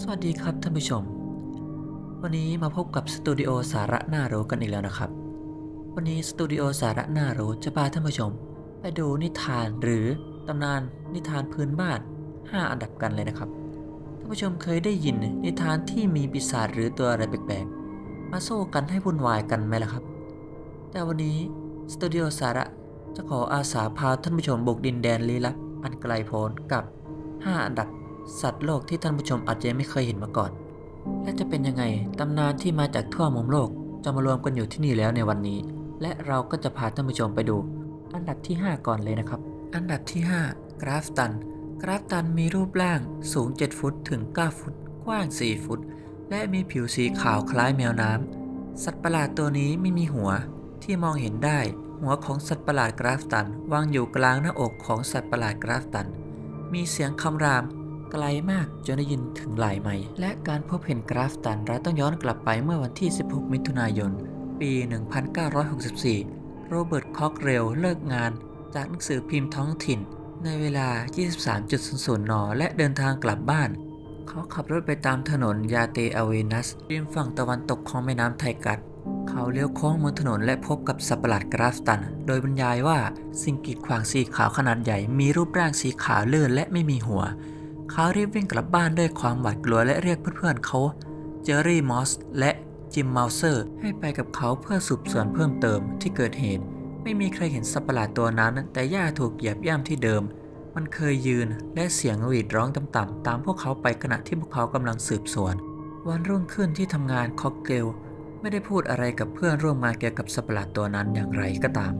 สวัสดีครับท่านผู้ชม วันนี้มาพบกับสตูดิโอสาระน่ารู้กันอีกแล้วนะครับ วันนี้สตูดิโอสาระน่ารู้จะพาท่านผู้ชม ไปดูนิทานหรือตำนานนิทานพื้นบ้าน 5 อันดับกันเลยนะครับ ท่านผู้ชมเคยได้ยินนิทานที่มีปีศาจหรือตัวอะไรแปลกๆ มาสู้กันให้วุ่นวายกันไหมล่ะครับ แต่วันนี้สตูดิโอสาระจะขออาสาพาท่านผู้ชมบุกดินแดนลี้ลับอันไกลโพ้นกับ 5 อันดับ สัตว์โลกที่ท่านผู้ชมอาจจะไม่เคยเห็นมาก่อน และจะเป็นยังไงตำนานที่มาจากทั่วมุมโลกจะมารวมกันอยู่ที่นี่แล้วในวันนี้ และเราก็จะพาท่านผู้ชมไปดู อันดับที่ 5 ก่อนเลยนะครับ อันดับที่ 5 กราฟตัน กราฟตันมีรูปร่างสูง 7 ฟุตถึง 9 ฟุต กว้าง 4 ฟุต และมีผิวสีขาวคล้ายแมวน้ำสัตว์ประหลาดตัวนี้ไม่มีหัวที่มองเห็นได้ หัวของสัตว์ประหลาดกราฟตัน วางอยู่กลางหน้าอกของสัตว์ประหลาดกราฟตัน มีเสียงคำราม ไกลมากจนได้ยินถึงหลายไมล์และการพบเห็นกราฟตันเราต้องย้อนกลับไปเมื่อวันที่ 16 มิถุนายน ปี 1964 โรเบิร์ตคอกเรลเลิกงานจากหนังสือพิมพ์ท้องถิ่น ในเวลา 23.00 น และเดินทางกลับบ้าน เขาขับรถไปตามถนนยาเตอเวนัสริมฝั่งตะวันตกของแม่น้ำไทกัดเขาเลี้ยวโค้งบนถนนและพบกับสัตว์ประหลาดกราฟตัน โดยบรรยายว่าสิ่งกีดขวางสีขาวขนาดใหญ่มีรูปร่างสีขาวเลื่อนและไม่มีหัว เขารีบวิ่งกลับบ้านด้วยความหวาดกลัวและเรียกเพื่อนๆเขา เจอรี่มอสและจิมเมาเซอร์ให้ไปกับเขาเพื่อสืบสวนเพิ่มเติมที่เกิดเหตุ ไม่มีใครเห็นสัตว์ประหลาดตัวนั้น แต่หญ้าถูกเหยียบย่ำที่เดิม มันเคยยืนและเสียงหวีดร้องต่ำๆตามพวกเขาไปขณะที่พวกเขากำลังสืบสวน วันรุ่งขึ้นที่ทำงานคอกเกลไม่ได้พูดอะไรกับเพื่อนร่วมงานเกี่ยวกับสัตว์ประหลาดตัวนั้นอย่างไรก็ตาม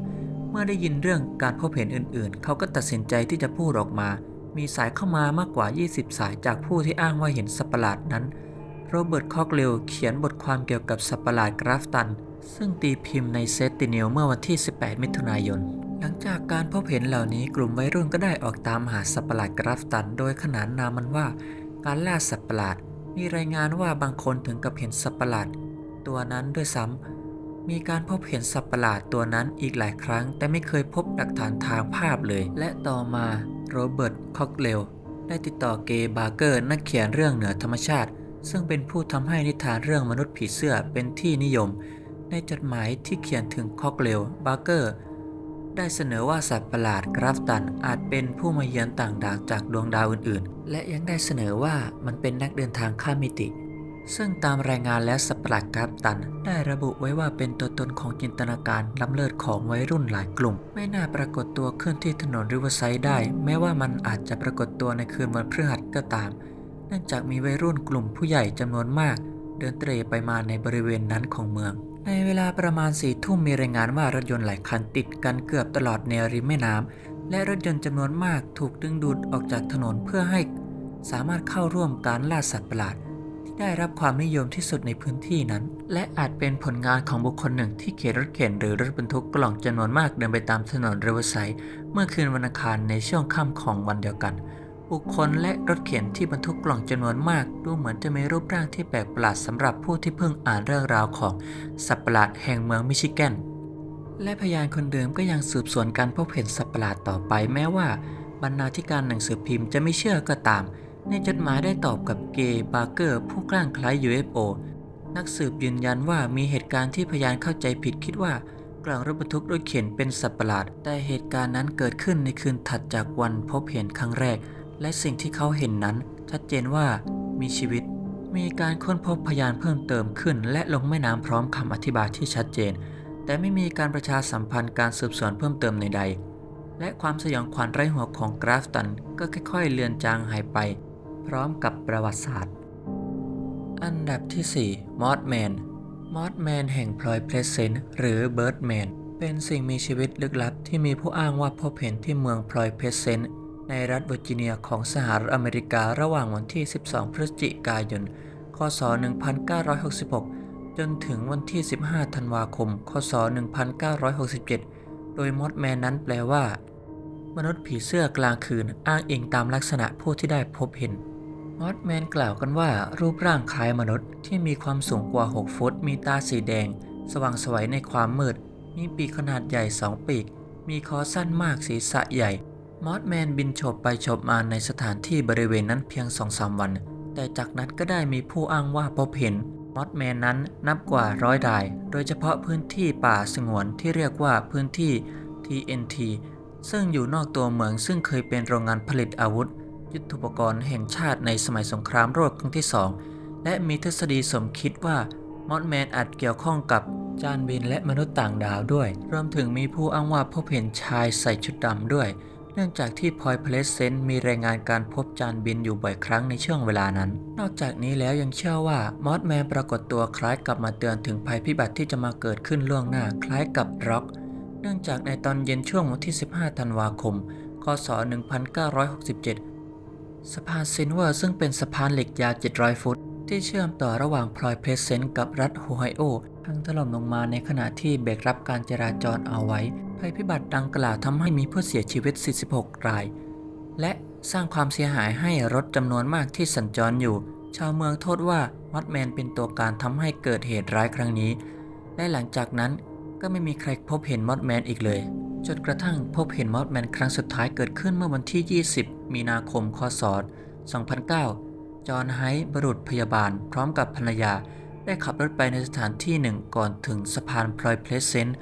เมื่อได้ยินเรื่องการพบเห็นอื่นๆ เขาก็ตัดสินใจที่จะพูดออกมา มีสายเข้ามามากกว่า 20 สายจากผู้ที่อ้างว่าเห็นสัปหลาดนั้น โรเบิร์ตคอกเรลเขียนบทความเกี่ยวกับสัปหลาดกราฟตัน ซึ่งตีพิมพ์ในเซตติเนลเมื่อวันที่ 18 มิถุนายน หลังจากการพบเห็นเหล่านี้กลุ่มวัยรุ่นก็ได้ออกตามหาสัปหลาดกราฟตัน โดยขนานนามมันว่า การล่าสัปหลาด มีรายงานว่าบางคนถึงกับเห็นสัปหลาด ตัวนั้นด้วยซ้ำมีการพบเห็นสัปหลาดตัวนั้นอีกหลายครั้ง แต่ไม่เคยพบหลักฐานทางภาพเลย และต่อมา โรเบิร์ต คอกเลลได้ติดต่อเกย์บาร์เกอร์นักเขียนเรื่องเหนือธรรมชาติ ซึ่งเป็นผู้ทำให้นิทานเรื่องมนุษย์ผีเสื้อเป็นที่นิยม ในจดหมายที่เขียนถึงคอกเลลบาร์เกอร์ ได้เสนอว่าสัตว์ประหลาดกราฟตันอาจเป็นผู้มาเยือนต่างดาวจากดวงดาวอื่นๆ และยังได้เสนอว่ามันเป็นนักเดินทางข้ามมิติ ซึ่งตามรายงานและสประหลาดกราฟตัน ได้ระบุไว้ว่าเป็นตัวตนของจินตนาการล้ำเลิศของวัยรุ่นหลายกลุ่ม ไม่น่าปรากฏตัวขึ้นที่ถนนริเวอร์ไซด์ได้ แม้ว่ามันอาจจะปรากฏตัวในคืนวันพฤหัสก็ตาม เนื่องจากมีวัยรุ่นกลุ่มผู้ใหญ่จำนวนมาก เดินเตร่ไปมาในบริเวณนั้นของเมือง ในเวลาประมาณสี่ทุ่มมีรายงานว่ารถยนต์หลายคันติดกันเกือบตลอดแนวริมแม่น้ำและรถยนต์จำนวนมากถูกดึงดูดออกจากถนนเพื่อให้ สามารถเข้าร่วมการล่าสัตว์ประหลาด ได้รับความนิยมที่สุดในพื้นที่นั้น และอาจเป็นผลงานของบุคคลหนึ่งที่เข็นรถเข็นหรือรถบรรทุกกล่องจำนวนมากเดินไปตามถนนเรเวอร์ไซด์เมื่อคืนวันอังคารในช่วงค่ำของวันเดียวกัน บุคคลและรถเข็นที่บรรทุกกล่องจำนวนมาก ดูเหมือนจะมีรูปร่างที่แปลกประหลาดสำหรับผู้ที่เพิ่งอ่านเรื่องราวของสัตว์ประหลาดแห่งเมืองมิชิแกนและพยานคนเดิมก็ยังสืบสวนการพบเห็นสัตว์ประหลาดต่อไปแม้ว่า บรรณาธิการหนังสือพิมพ์จะไม่เชื่อก็ตาม ในจดหมายได้ตอบกับเกย์บาร์เกอร์ผู้กล้างคล้าย UFO นักสืบยืนยันว่ามีเหตุการณ์ที่พยานเข้าใจผิดคิดว่ากล่องรถบรรทุกรถเข็นเป็นสัตว์ประหลาด แต่เหตุการณ์นั้นเกิดขึ้นในคืนถัดจากวันพบเห็นครั้งแรก และสิ่งที่เขาเห็นนั้น ชัดเจนว่ามีชีวิต มีการค้นพบพยานเพิ่มเติมขึ้น และลงแม่น้ำพร้อมคำอธิบายที่ชัดเจน แต่ไม่มีการประชาสัมพันธ์การสืบสวนเพิ่มเติมใดๆและความสยองขวัญไร้หัวของกราฟตันก็ค่อยๆเลือนจางหายไป พร้อมกับประวัติศาสตร์ อันดับที่ 4 มอสแมน มอสแมนแห่งพลอยเพลเซนต์หรือเบิร์ดแมน เป็นสิ่งมีชีวิตลึกลับที่มีผู้อ้างว่าพบเห็นที่เมืองพลอยเพลเซนต์ในรัฐเวอร์จิเนียของสหรัฐอเมริการะหว่างวันที่ 12 พฤศจิกายน คศ 1966 จนถึงวันที่ 15 ธันวาคม คศ 1967 โดยมอสแมนนั้นแปลว่า มนุษย์ผีเสื้อกลางคืนอ้างอิงตามลักษณะผู้ที่ได้พบเห็น มอสแมนกล่าวกันว่ารูปร่างคล้ายมนุษย์ที่มีความสูงกว่า 6 ฟุต มีตาสีแดง สว่างสวัยในความมืด มีปีกขนาดใหญ่ 2 ปีก มีคอสั้นมากศีรษะใหญ่ มอสแมนบินโฉบไปโฉบมาในสถานที่บริเวณนั้นเพียง2-3วัน แต่จากนั้นก็ได้มีผู้อ้างว่าพบเห็นมอสแมนนั้นนับกว่าร้อยราย โดยเฉพาะพื้นที่ป่าสงวนที่เรียกว่าพื้นที่ TNT ซึ่งอยู่นอกตัวเมืองซึ่งเคยเป็นโรงงานผลิตอาวุธ ยุทโธปกรณ์แห่งชาติในสมัยสงครามโลกครั้งที่สองและมีทฤษฎีสมคิดว่ามอสแมนอาจเกี่ยวข้องกับจานบินและมนุษย์ต่างดาวด้วย รวมถึงมีผู้อ้างว่าพบเห็นชายใส่ชุดดำด้วย เนื่องจากที่พอยเพลสเซนต์มีรายงานการพบจานบินอยู่บ่อยครั้งในช่วงเวลานั้น นอกจากนี้แล้วยังเชื่อว่ามอสแมนปรากฏตัวคล้ายกับมาเตือนถึงภัยพิบัติที่จะมาเกิดขึ้นล่วงหน้าคล้ายกับร็อก เนื่องจากในตอนเย็นช่วงวันที่ 15 ธันวาคม คศ 1967 สะพานซินเวอร์ซึ่งเป็นสะพานเหล็กยาว 700 ฟุต ที่เชื่อมต่อระหว่างพลอยเพรสเซนต์กับรัฐโฮไฮโอพังถล่มลงมาในขณะที่เบรกรับการจราจรเอาไว้ ภัยพิบัติดังกล่าวทำให้มีผู้เสียชีวิต 46 ราย และสร้างความเสียหายให้รถจำนวนมากที่สัญจรอยู่ ชาวเมืองโทษว่ามอดแมนเป็นตัวการทำให้เกิดเหตุร้ายครั้งนี้ และหลังจากนั้นก็ไม่มีใครพบเห็นมอดแมนอีกเลย จนกระทั่งพบเห็นมอดแมนครั้งสุดท้ายเกิดขึ้นเมื่อวันที่ 20 มีนาคมคศ 2009 จอห์นไฮท์บุรุษพยาบาลพร้อมกับภรรยา ได้ขับรถไปในสถานที่หนึ่งก่อนถึงสะพานพลอยเพลสเซนต์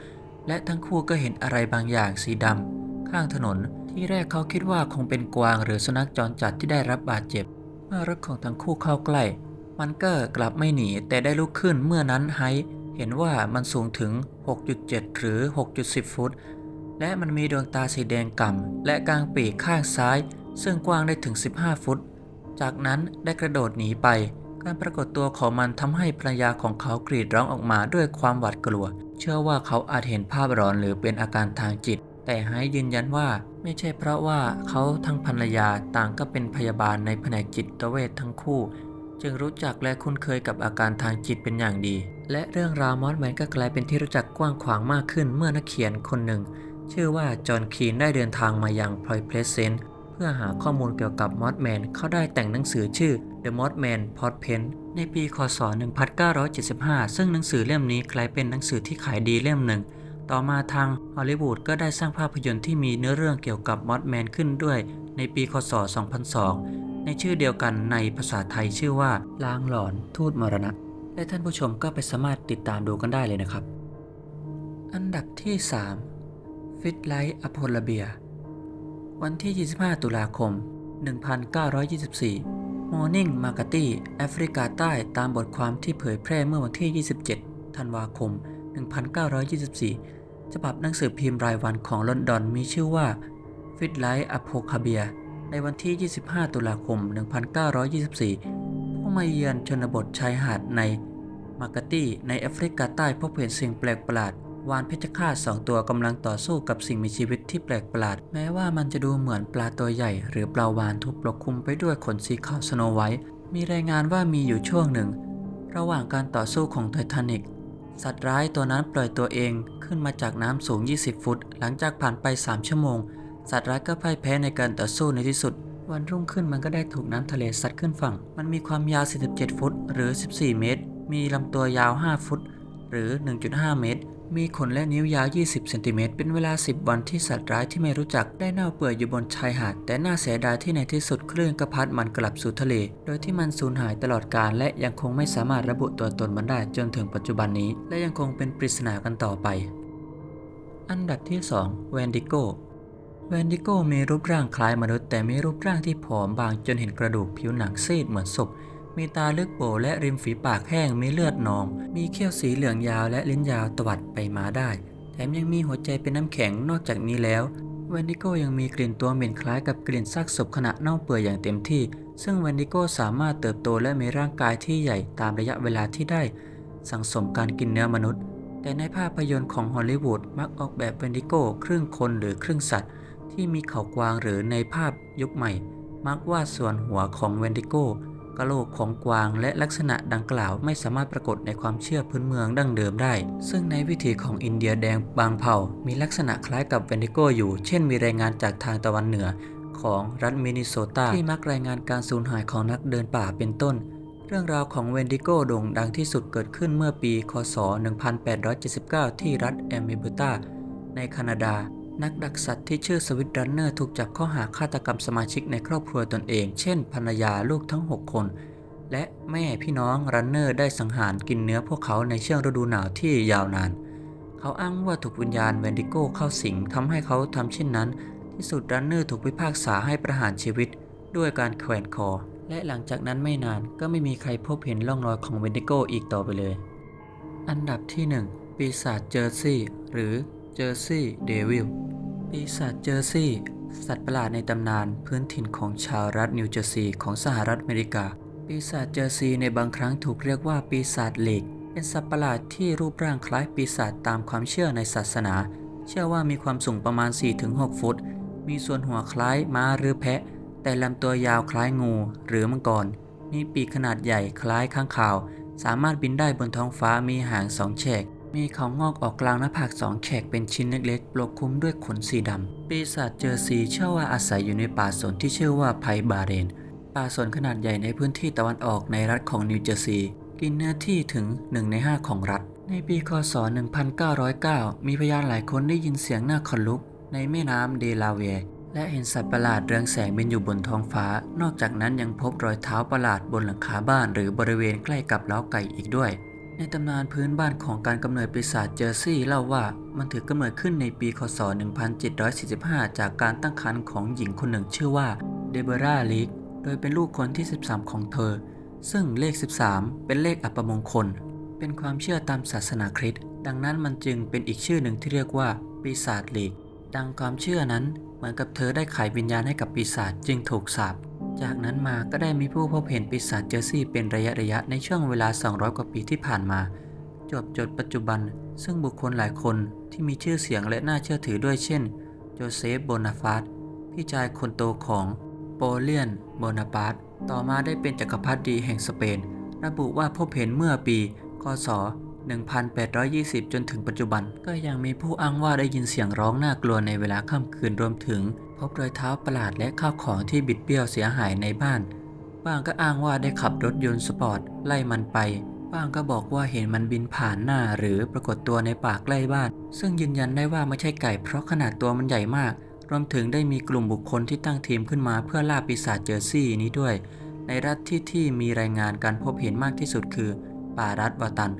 และทั้งคู่ก็เห็นอะไรบางอย่างสีดำข้างถนน ที่แรกเขาคิดว่าคงเป็นกวางหรือสุนัขจรจัดที่ได้รับบาดเจ็บ เมื่อรถของทั้งคู่เข้าใกล้ มันก็กลับไม่หนีแต่ได้ลุกขึ้นเมื่อนั้นไฮท์เห็นว่ามันสูงถึง 6.7 หรือ 6.10 ฟุต และมันมีดวงตาสีแดงก่ำและกลางปีกข้างซ้าย ซึ่งกว้างได้ถึง 15 ฟุต จากนั้นได้กระโดดหนีไป การปรากฏตัวของมันทำให้ภรรยาของเขากรีดร้องออกมาด้วยความหวาดกลัว เชื่อว่าเขาอาจเห็นภาพหลอนหรือเป็นอาการทางจิต แต่ไฮยืนยันว่าไม่ใช่เพราะว่าเขาทั้งภรรยาต่างก็เป็นพยาบาลในแผนกจิตเวชทั้งคู่ จึงรู้จักและคุ้นเคยกับอาการทางจิตเป็นอย่างดี และเรื่องราวมอสแมนก็กลายเป็นที่รู้จักกว้างขวางมากขึ้นเมื่อนักเขียนคนหนึ่ง ชื่อว่าจอห์นคีนได้เดินทางมายังพลอยเพลสเซนต์ เพื่อหาข้อมูลเกี่ยวกับมอสแมนเขาได้แต่งหนังสือชื่อ The Mothman Portent ในปีคศ 1975 ซึ่งหนังสือเล่มนี้กลายเป็นหนังสือที่ขายดีเล่มหนึ่ง ต่อมาทางฮอลลีวูดก็ได้สร้างภาพยนตร์ที่มีเนื้อเรื่องเกี่ยวกับมอสแมนขึ้นด้วย ในปีคศ 2002 ในชื่อเดียวกันในภาษาไทยชื่อว่าลางหลอนทูตมรณะ และท่านผู้ชมก็ไปสามารถติดตามดูกันได้เลยนะครับ อันดับที่ 3 ฟิตไลท์อโพลเบีย วันที่ 25 ตุลาคม 1924 Morning m a r k a t y แอฟริกาใต้ตามบทความที่เผยแพร่เมื่อวันที่ 27 ธันวาคม 1924 ฉบับหนังสือพิมพ์รายวันของลอนดอนมีชื่อว่า Fit Light a p o c a b i a ในวันที่ 25 ตุลาคม 1924 ผู้มาเยือนชนบทชายหาดในมาร์กาตี้ในแอฟริกาใต้พบเห็นสิ่งแปลกประหลาด วานเพชฌฆาตสองตัวกำลังต่อสู้กับสิ่งมีชีวิตที่แปลกประหลาด แม้ว่ามันจะดูเหมือนปลาตัวใหญ่ หรือปลาวานถูกปกคลุมไปด้วยขนสีขาวสโนไวท์มีรายงานว่ามีอยู่ช่วงหนึ่ง ระหว่างการต่อสู้ของไททานิกสัตว์ร้ายตัวนั้นปล่อยตัวเองขึ้นมาจากน้ำสูง 20 ฟุต หลังจากผ่านไป 3 ชั่วโมง สัตว์ร้ายก็พ่ายแพ้ในการต่อสู้ในที่สุด วันรุ่งขึ้นมันก็ได้ถูกน้ำทะเลซัดขึ้นฝั่ง มันมีความยาว 47 ฟุต หรือ 14 เมตร มีลำตัวยาว 5 ฟุต หรือ 1.5 เมตร มีขนและนิ้วยาว 20 เซนติเมตร เป็นเวลา 10 วันที่สัตว์ร้ายที่ไม่รู้จักได้เน่าเปื่อยอยู่บนชายหาด แต่น่าเสียดายที่ในที่สุดคลื่นก็พัดมันกลับสู่ทะเล โดยที่มันสูญหายตลอดกาลและยังคงไม่สามารถระบุตัวตนมันได้จนถึงปัจจุบันนี้ และยังคงเป็นปริศนากันต่อไป อันดับที่ 2 แวนดิโกแวนดิโกมีรูปร่างคล้ายมนุษย์แต่มีรูปร่างที่ผอมบางจนเห็นกระดูกผิวหนังซีดเหมือนศพ มีตาลึกโบและริมฝีปากแห้งมีเลือดนอง มีเขี้ยวสีเหลืองยาวและลิ้นยาวตวัดไปมาได้ แถมยังมีหัวใจเป็นน้ำแข็งนอกจากนี้แล้วแวนดิโกยังมีกลิ่นตัวเหม็นคล้ายกับกลิ่นซากศพขณะเน่าเปื่อยอย่างเต็มที่ ซึ่งแวนดิโกสามารถเติบโตและมีร่างกายที่ใหญ่ตามระยะเวลาที่ได้ สังสมการกินเนื้อมนุษย์ แต่ในภาพยนตร์ของฮอลลีวูดมักออกแบบแวนดิโกครึ่งคนหรือครึ่งสัตว์ ที่มีเขากวางหรือในภาพยุคใหม่ มักวาดส่วนหัวของเวนดิโก กะโหลกของกวางและลักษณะดังกล่าวไม่สามารถปรากฏในความเชื่อพื้นเมืองดั้งเดิมได้ ซึ่งในวิถีของอินเดียแดงบางเผ่า มีลักษณะคล้ายกับเวนดิโกอยู่ เช่นมีรายงานจากทางตะวันเหนือของรัฐมินนิโซตาที่มักรายงานการสูญหายของนักเดินป่าเป็นต้น เรื่องราวของเวนดิโกโด่งดังที่สุดเกิดขึ้นเมื่อปี คศ 1879 ที่รัฐแอมเบอร์ตาในแคนาดา นักดักสัตว์ที่ชื่อสวิตรันเนอร์ถูกจับข้อหาฆาตกรรมสมาชิกในครอบครัวตนเอง เช่นภรรยาลูกทั้ง 6 คน และแม่พี่น้องรันเนอร์ได้สังหารกินเนื้อพวกเขาในช่วงฤดูหนาวที่ยาวนาน เขาอ้างว่าถูกวิญญาณเวนดิโก้เข้าสิงทำให้เขาทำเช่นนั้น ที่สุดรันเนอร์ถูกพิพากษาให้ประหารชีวิต ด้วยการแขวนคอ และหลังจากนั้นไม่นานก็ไม่มีใครพบเห็นร่องรอยของเวนดิโก้อีกต่อไปเลย อันดับที่ 1 ปีศาจเจอร์ซี่หรือ เจอร์ซี่เดวิลปีศาจเจอร์ซี่สัตว์ประหลาดในตำนานพื้นถิ่นของชาวรัฐนิวเจอร์ซีย์ของสหรัฐอเมริกา ปีศาจเจอร์ซีย์ในบางครั้งถูกเรียกว่าปีศาจเหล็ก เป็นสัตว์ประหลาดที่รูปร่างคล้ายปีศาจตามความเชื่อในศาสนา เชื่อว่ามีความสูงประมาณ 4-6 ฟุต มีส่วนหัวคล้ายม้าหรือแพะ แต่ลำตัวยาวคล้ายงูหรือมังกร มีปีกขนาดใหญ่คล้ายข้างข่าว สามารถบินได้บนท้องฟ้ามีหางสองแฉก มีเขางอกออกกลางหน้าผากสองแฉกเป็นชิ้นเล็กๆปกคลุมด้วยขนสีดำ ปีศาจเจอซีเชื่อว่าอาศัยอยู่ในป่าสนที่ชื่อว่าไพบาเรน ป่าสนขนาดใหญ่ในพื้นที่ตะวันออกในรัฐของนิวเจอร์ซีย์กินเนื้อที่ถึง 1 ใน 5 ของรัฐ ในปีคศ 1909 มีพยานหลายคนได้ยินเสียงหน้าขนลุก ในแม่น้ำเดลาเวร์และเห็นสัตว์ประหลาดเรืองแสงบินอยู่บนท้องฟ้า นอกจากนั้นยังพบรอยเท้าประหลาดบนหลังคาบ้าน หรือบริเวณใกล้กับเล้าไก่อีกด้วย ในตำนานพื้นบ้านของการกำเนิดปีศาจเจอร์ซี่เล่าว่ามันถือกำเนิดขึ้นในปีคศ 1745 จากการตั้งครรภ์ของหญิงคนหนึ่งชื่อว่าเดโบราลิกโดยเป็นลูกคนที่ 13 ของเธอ ซึ่งเลข 13 เป็นเลขอัปมงคล เป็นความเชื่อตามศาสนาคริสต์ดังนั้นมันจึงเป็นอีกชื่อหนึ่งที่เรียกว่าปีศาจลีกดังความเชื่อนั้นเหมือนกับเธอได้ขายวิญญาณให้กับปีศาจจึงถูกสาป จากนั้นมาก็ได้มีผู้พบเห็นปีศาจเจอร์ซี่เป็นระยะระยะในช่วงเวลา 200 กว่าปีที่ผ่านมา จบจดปัจจุบัน ซึ่งบุคคลหลายคนที่มีชื่อเสียงและน่าเชื่อถือด้วยเช่น โจเซฟ โบนาฟาร์ตพี่ชายคนโตของโปเลียน โบนาปาร์ตต่อมาได้เป็นจักรพรรดิแห่งสเปน ระบุว่าพบเห็นเมื่อปี คศ 1820 จนถึงปัจจุบันก็ยังมีผู้อ้างว่าได้ยินเสียงร้องน่ากลัวในเวลาค่ำคืนรวมถึง พบรอยเท้าประหลาดและข้าวของที่บิดเบี้ยวเสียหายในบ้าน บ้างก็อ้างว่าได้ขับรถยนต์สปอร์ตไล่มันไป บ้างก็บอกว่าเห็นมันบินผ่านหน้าหรือปรากฏตัวในป่าใกล้บ้าน ซึ่งยืนยันได้ว่าไม่ใช่ไก่เพราะขนาดตัวมันใหญ่มาก รวมถึงได้มีกลุ่มบุคคลที่ตั้งทีมขึ้นมาเพื่อล่าปีศาจเจอร์ซี่นี้ด้วย ในรัฐที่ที่มีรายงานการพบเห็นมากที่สุดคือ ป่ารัฐวาตัน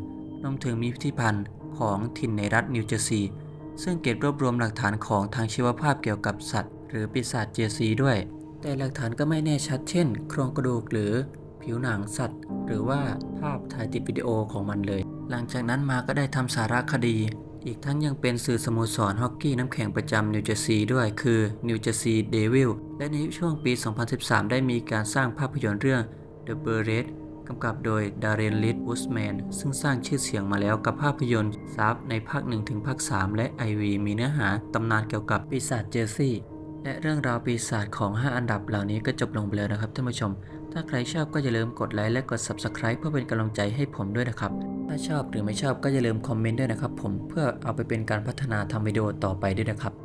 รวมถึงมีพิพิธภัณฑ์ของถิ่นในรัฐนิวเจอร์ซีย์ซึ่งเก็บรวบรวมหลักฐานของทางชีวภาพเกี่ยวกับสัตว์ หรือปีศาจเจอร์ซีย์ด้วย แต่หลักฐานก็ไม่แน่ชัดเช่น โครงกระดูกหรือผิวหนังสัตว์ หรือว่าภาพถ่ายติดวิดีโอของมันเลย หลังจากนั้นมาก็ได้ทำสารคดี อีกทั้งยังเป็นสื่อสโมสรฮอกกี้น้ำแข็งประจำนิวเจอร์ซีย์ด้วยคือนิวเจอร์ซีย์เดวิลและในช่วงปี 2013 ได้มีการสร้างภาพยนตร์เรื่อง The b u r r e d กำกับโดยดาร์เรนลิทวูสแมนซึ่งสร้างชื่อเสียงมาแล้วกับภาพยนตร์ซับในภาค 1 ถึงภาค 3 และไอวีมีเนื้อหาตำนานเกี่ยวกับปีศาจเจอร์ซี่ และเรื่องราวปีศาจของ 5 อันดับเหล่านี้ก็จบลงไปแล้วนะครับท่านผู้ชม ถ้าใครชอบก็อย่าลืมกดไลค์และกด Subscribe เพื่อเป็นกำลังใจให้ผมด้วยนะครับ ถ้าชอบหรือไม่ชอบก็อย่าลืมคอมเมนต์ด้วยนะครับผมเพื่อเอาไปเป็นการพัฒนาทำวิดีโอต่อไปด้วยนะครับ